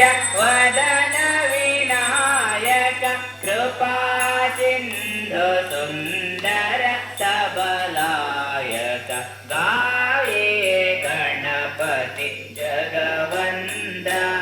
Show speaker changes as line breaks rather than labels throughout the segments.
वदन विनायक कृपा सिन्धु सुन्दर सबलायक गाये गणपति जगवन्दना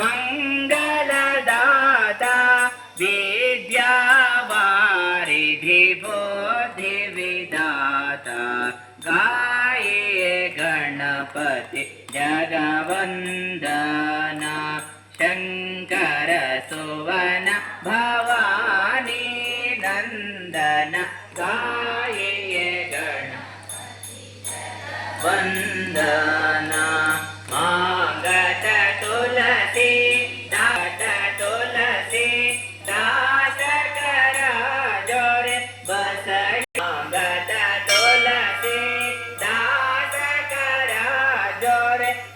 मङ्गलदाता विद्यावारिधि बोधिविदाता गाये गणपति जगवन्दना शङ्कर सुवन भवानी नन्दन गाये गण वन्दना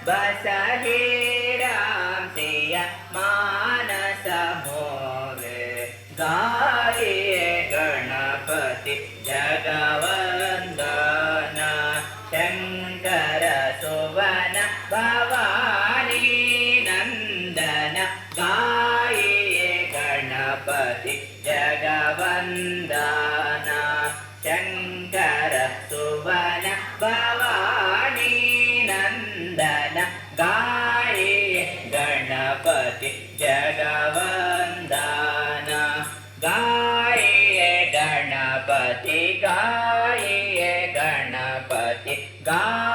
जोरे बस ही राम सिया मानस मोरे गाये गणपति जगवन्दना। शङ्कर सुवन भवानी नन्दन। गाये गणपति जगवन्दना गाये गणपति जगवन्दना गाये गणपति गाये गणपति गाये